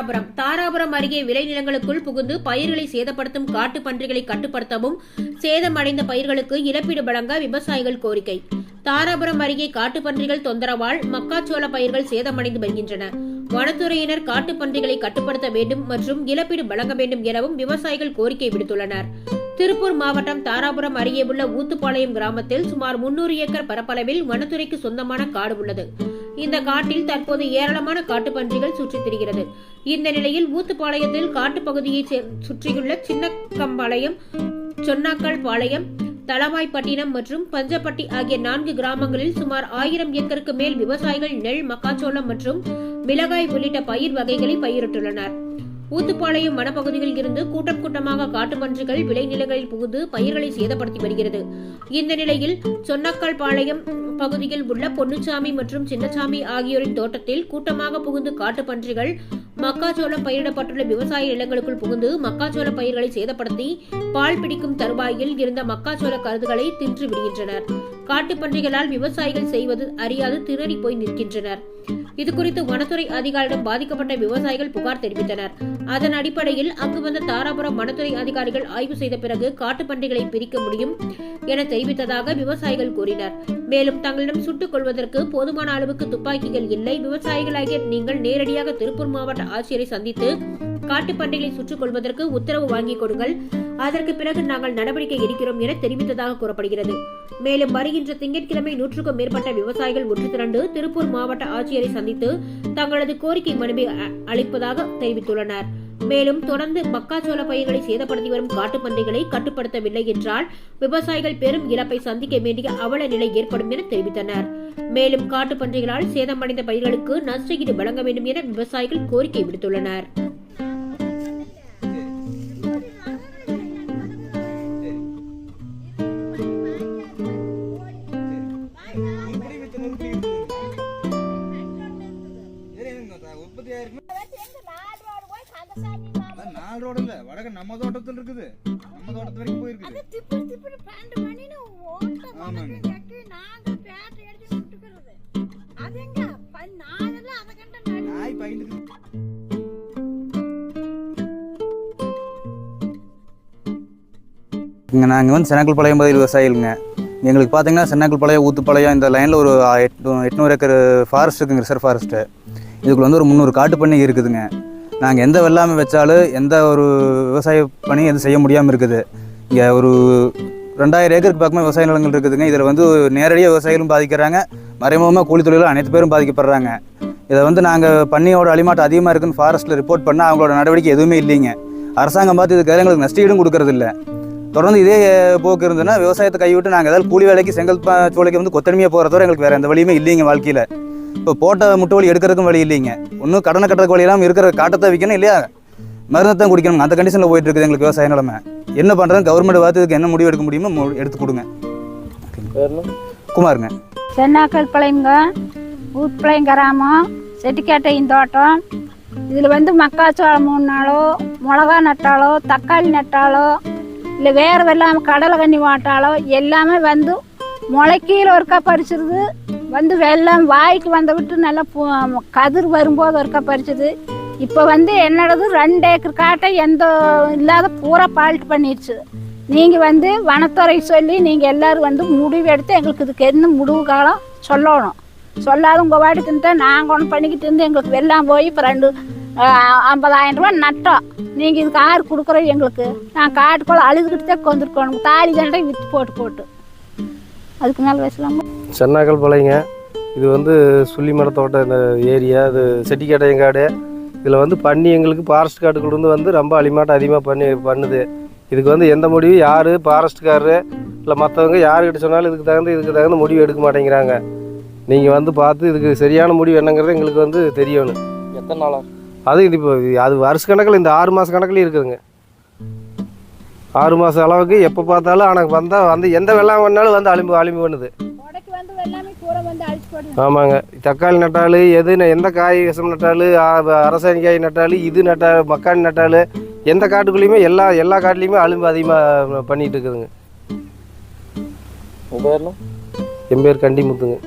தாராபுரம். தாராபுரம் அருகே விளைநிலங்களுக்குள் புகுந்து பயிர்களை சேதப்படுத்தும் காட்டு பன்றிகளை கட்டுப்படுத்தவும் சேதமடைந்த பயிர்களுக்கு இழப்பீடு வழங்க விவசாயிகள் கோரிக்கை. தாராபுரம் அருகே காட்டு பன்றிகள் தொந்தரவால் மக்காச்சோள பயிர்கள் சேதமடைந்து வருகின்றன. வனத்துறையினர் காட்டு பன்றிகளை கட்டுப்படுத்த வேண்டும் மற்றும் இழப்பீடு வழங்க வேண்டும் எனவும் விவசாயிகள் கோரிக்கை விடுத்துள்ளனர். திருப்பூர் மாவட்டம் தாராபுரம் அருகே உள்ள ஊத்துப்பாளையம் கிராமத்தில் சுமார் முன்னூறு ஏக்கர் பரப்பளவில் வனத்துறைக்கு சொந்தமான காடு உள்ளது. இந்த காட்டில் தற்போது ஏராளமான காட்டுப்பன்றிகள் சுற்றித் திரிகிறது. இந்த நிலையில் ஊத்துப்பாளையத்தில் காட்டுப் பகுதியை சே- சுற்றியுள்ள சின்னக்கம்பாளையம் சொன்னாக்கல் பாளையம் தளவாய்ப்பட்டினம் மற்றும் பஞ்சப்பட்டி ஆகிய நான்கு கிராமங்களில் சுமார் ஆயிரம் ஏக்கருக்கு மேல் விவசாயிகள் நெல் மக்காச்சோளம் மற்றும் மிளகாய் உள்ளிட்ட பயிர் வகைகளை பயிரிட்டுள்ளனர். ஊத்துப்பாளையம் வனப்பகுதியில் இருந்து கூட்டம் கூட்டமாக காட்டுப்பன்றிகள் விளைநிலங்களில் புகுந்து பயிர்களை சேதப்படுத்தி வருகிறது. இந்த நிலையில் சொன்னக்கால் பாளையம் பகுதியில் உள்ள பொன்னுச்சாமி மற்றும் சின்னசாமி ஆகியோரின் தோட்டத்தில் கூட்டமாக புகுந்து காட்டுப்பன்றிகள் மக்காச்சோளம் பயிரிடப்பட்டுள்ள விவசாய நிலங்களுக்குள் புகுந்து மக்காச்சோள பயிர்களை சேதப்படுத்தி பால் பிடிக்கும் தருவாயில் இருந்த மக்காச்சோள கருதுகளை தின்று விடுகின்றனர். காட்டுப்பன்றிகளால் விவசாயிகள் செய்வது அறியாது திணறி போய் நிற்கின்றனர். இதுகுறித்து வனத்துறை அதிகாரிடம் பாதிக்கப்பட்ட விவசாயிகள் புகார் தெரிவித்தனர். அதன் அடிப்படையில் அங்கு வந்த தாராபுரம் வனத்துறை அதிகாரிகள் ஆய்வு செய்த பிறகு காட்டுப்பன்றிகளை பிரிக்க முடியும் என தெரிவித்ததாக விவசாயிகள் கூறினர். மேலும் தங்களிடம் சுட்டுக் கொள்வதற்கு போதுமான அளவுக்கு துப்பாக்கிகள் இல்லை. விவசாயிகளாகிய நீங்கள் நேரடியாக திருப்பூர் மாவட்ட ஆட்சியரை சந்தித்து காட்டுப்பன்றிகளை சுட்டுக் கொள்வதற்கு உத்தரவு வாங்கிக் கொடுங்கள். அதற்கு பிறகு நாங்கள் நடவடிக்கை எடுக்கிறோம் என தெரிவித்ததாக கூறப்படுகிறது. மேலும் வருகின்ற திங்கட்கிழமை நூற்றுக்கும் மேற்பட்ட விவசாயிகள் ஒன்று திரண்டு திருப்பூர் மாவட்ட ஆட்சியரை சந்தித்து தங்களது கோரிக்கை மனுவை அ- அளிப்பதாக தெரிவித்துள்ளனர். மேலும் தொடர்ந்து மக்காச்சோள பயிர்களை சேதப்படுத்தி வரும் காட்டுப்பன்றிகளை கட்டுப்படுத்தவில்லை என்றால் விவசாயிகள் பெரும் இழப்பை சந்திக்க வேண்டிய அவல நிலை ஏற்படும் என தெரிவித்தனர். மேலும் காட்டுப்பன்றிகளால் சேதமடைந்த பயிர்களுக்கு நஷ்டஈடு வழங்க வேண்டும் என விவசாயிகள் கோரிக்கை விடுத்துள்ளனர். நாலு ரோடு இல்ல வடக்க நம்ம தோட்டத்தில் இருக்குது. நம்ம தோட்டத்து வரைக்கும் போயிருக்குது ஆமாங்க. நாய் பயந்துக்கு இங்கே நாங்கள் வந்து சென்னக்கல்பாளையம் பகுதியில் விவசாயிகளுங்க. எங்களுக்கு பார்த்தீங்கன்னா சென்னக்கல்பாளையம் ஊத்துப்பாளையம் இந்த லைனில் ஒரு எட்நூறு ஏக்கர் ஃபாரஸ்ட் இருக்குங்க ரிசர்வ் ஃபாரஸ்ட்டு இதுக்குள்ள வந்து ஒரு முந்நூறு காட்டு பண்ணி இருக்குதுங்க. நாங்கள் எந்த வெள்ளாமை வச்சாலும் எந்த ஒரு விவசாய பணி எதுவும் செய்ய முடியாமல் இருக்குது. இங்கே ஒரு ரெண்டாயிரம் ஏக்கருக்கு பக்கமாக விவசாய நிலங்கள் இருக்குதுங்க. இதில் வந்து நேரடியாக விவசாயிகளும் பாதிக்கிறாங்க. மறைமுகமாக கூலி தொழிலும் அனைத்து பேரும் பாதிக்கப்படுறாங்க. இதை வந்து நாங்கள் பண்ணியோட அழிமாட்டம் அதிகமாக இருக்குன்னு ஃபாரஸ்ட்டில் ரிப்போர்ட் பண்ணால் அவங்களோட நடவடிக்கை எதுவுமே இல்லைங்க. அரசாங்கம் பார்த்து இதுக்கு எங்களுக்கு நஷ்டீடும் கொடுக்கறதில்ல. தொடர்ந்து இதே போக்கு இருந்ததுன்னா விவசாயத்தை கைவிட்டு நாங்கள் ஏதாவது கூலி வேலைக்கு செங்கல் சோலைக்கு வந்து கொத்தடிமையாக போகிறதோட எங்களுக்கு வேறு எந்த வழியுமே இல்லைங்க வாழ்க்கையில். இப்போ போட்ட முட்டு வலி எடுக்கிறதுக்கும் வழி இல்லைங்க. ஒன்றும் கடனை கட்டுறதுக்கு வழி இல்லாமல் இருக்கிற காட்டத்தை விற்கணும் இல்லையா? மருந்தை தான் குடிக்கணும் அந்த கண்டிஷனில் போயிட்டு இருக்குது எங்களுக்கு விவசாய நிலைமை. என்ன பண்ணுறது கவர்மெண்ட் பார்த்து இதுக்கு என்ன முடிவு எடுக்க முடியுமோ எடுத்து கொடுங்க. குமாருங்க. சென்னாக்கல் பிள்ளைங்க ஊட்பிள்ளைங்க கிராமம் செட்டிக்கேட்டையின் தோட்டம் இதில் வந்து மக்காச்சோளம் மூணு நாளோ மிளகா நட்டாலோ தக்காளி நட்டாலோ இல்லை வேறு வெள்ளாமல் கடலை கண்ணி வாட்டாலோ எல்லாமே வந்து முளைக்கீழ ஒருக்கா பறிச்சிருது. வந்து வெள்ளம் வாய்க்கு வந்த விட்டு நல்லா கதிர் வரும்போது ஒருக்கா பறிச்சது. இப்போ வந்து என்னடது ரெண்டு ஏக்கர் காட்டை எந்த இல்லாத பூரா பால்ட் பண்ணிடுச்சு நீங்கள் வந்து வனத்துறை சொல்லி நீங்கள் எல்லோரும் வந்து முடிவு எடுத்து எங்களுக்கு இதுக்கு என்ன முடிவு காலம் சொல்லணும். சொல்லாத உங்கள் வாடிக்குன்ட்டு நாங்கள் ஒன்று பண்ணிக்கிட்டு இருந்து எங்களுக்கு வெள்ளம் போய் இப்போ ரெண்டு ஐம்பதாயிரம் ரூபா நட்டோம். நீங்கள் இதுக்கு ஆறு கொடுக்குறோம் எங்களுக்கு. நான் காட்டுக்குள்ள அழுதுகிட்டு தான் கொண்டுருக்கணும் தாலி தண்டை விற்று போட்டு போட்டு. அதுக்கு மேலே பேசலாமா சென்னாக்கல் பாளையங்க இது வந்து சுள்ளிமர தோட்டம் இந்த ஏரியா. இது செட்டிக்காட்டையங்காடு. இதில் வந்து பண்ணி எங்களுக்கு ஃபாரஸ்ட் காட்டுக்குள்ளேருந்து வந்து ரொம்ப அழிமாட்டம் அதிகமாக பண்ணி பண்ணுது. இதுக்கு வந்து எந்த முடிவு? யார்? ஃபாரஸ்ட்காரரு இல்லை மற்றவங்க யாருக்கிட்ட சொன்னாலும் இதுக்கு தகுந்த இதுக்கு தகுந்த முடிவு எடுக்க மாட்டேங்கிறாங்க. நீங்கள் வந்து பார்த்து இதுக்கு சரியான முடிவு என்னங்கிறது எங்களுக்கு வந்து தெரியணும். எத்தனை நாளா? அது இது இப்போ அது வருஷ கணக்கில் இந்த ஆறு மாத கணக்கில் இருக்குதுங்க. ஆறு மாதம் அளவுக்கு எப்போ பார்த்தாலும் ஆனால் வந்தால் வந்து எந்த வெள்ளம் வேணாலும் வந்து அழிம்பு அழிம்பு பண்ணுது. உடைக்கு வந்து வெள்ளாமே பூரா வந்து அழிச்சு போடுது ஆமாங்க. தக்காளி நட்டாலும் எது எந்த காய் விஷம் நட்டாலும் அரசாணி காய் நட்டாலும் இது நட்டா மக்காணி நட்டாலும் எந்த காட்டுக்குள்ளேயுமே எல்லா எல்லா காட்டுலேயுமே அழிம்பு அதிகமாக பண்ணிட்டு இருக்குதுங்க. என் பேர் கண்டிமுத்துங்க.